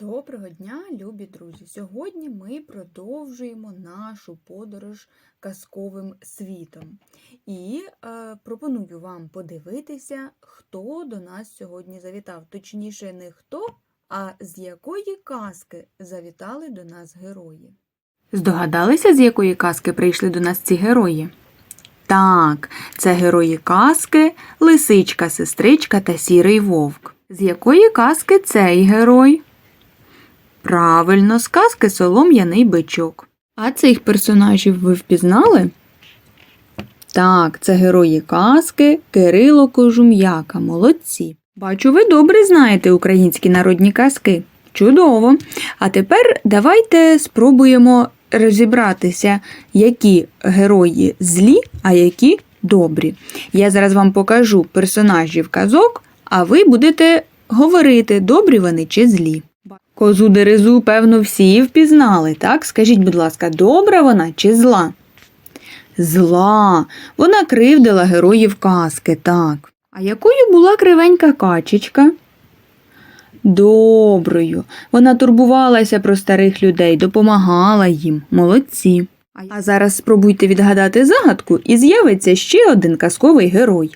Доброго дня, любі друзі! Сьогодні ми продовжуємо нашу подорож казковим світом. І е, пропоную вам подивитися, хто до нас сьогодні завітав. Точніше, не хто, а з якої казки завітали до нас герої. Здогадалися, з якої казки прийшли до нас ці герої? Так, це герої казки Лисичка, сестричка та сірий вовк. З якої казки цей герой? Правильно, з казки Солом'яний бичок. А цих персонажів ви впізнали? Так, це герої казки Кирило Кожум'яка. Молодці. Бачу, ви добре знаєте українські народні казки. Чудово. А тепер давайте спробуємо розібратися, які герої злі, а які добрі. Я зараз вам покажу персонажів казок, а ви будете говорити, добрі вони чи злі. Козу дерезу, певно, всі впізнали, так? Скажіть, будь ласка, добра вона чи зла? Зла. Вона кривдила героїв казки, так. А якою була кривенька качечка? Доброю. Вона турбувалася про старих людей, допомагала їм. Молодці. А зараз спробуйте відгадати загадку і з'явиться ще один казковий герой.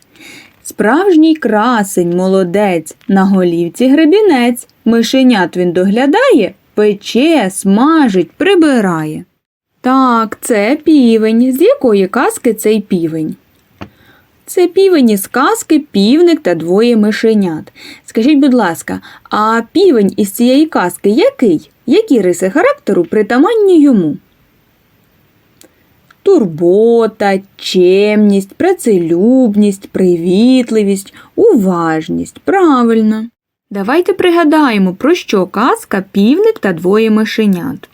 Справжній красень, молодець, на голівці гребінець. Мишенят він доглядає, пече, смажить, прибирає. Так, це півень. З якої казки цей півень? Це півень із казки півник та двоє мишенят. Скажіть, будь ласка, а півень із цієї казки який? Які риси характеру притаманні йому? Турбота, чемність, працелюбність, привітливість, уважність. Правильно. Давайте пригадаємо, про що казка півник та двоє мишенят.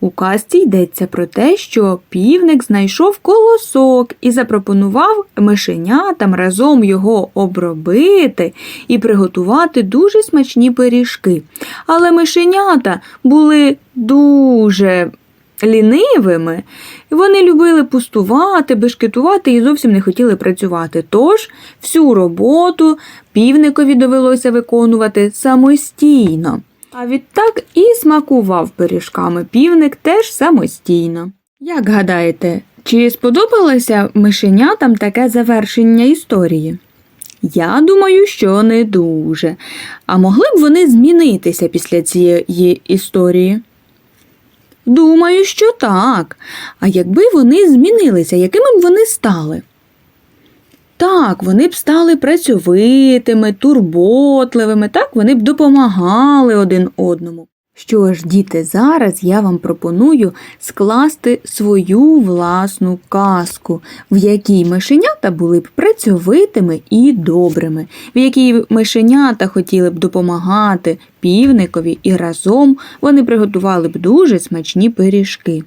У казці йдеться про те, що півник знайшов колосок і запропонував мишенятам разом його обробити і приготувати дуже смачні пиріжки. Але мишенята були дуже лінивими, вони любили пустувати, бешкетувати і зовсім не хотіли працювати. Тож всю роботу півникові довелося виконувати самостійно. А відтак і смакував пиріжками півник теж самостійно. Як гадаєте, чи сподобалося мишенятам таке завершення історії? Я думаю, що не дуже. А могли б вони змінитися після цієї історії? Думаю, що так. А якби вони змінилися, якими б вони стали? Так, вони б стали працьовитими, турботливими, так вони б допомагали один одному. Що ж, діти, зараз я вам пропоную скласти свою власну казку, в якій мишенята були б працьовитими і добрими, в якій мишенята хотіли б допомагати півникові і разом вони приготували б дуже смачні пиріжки.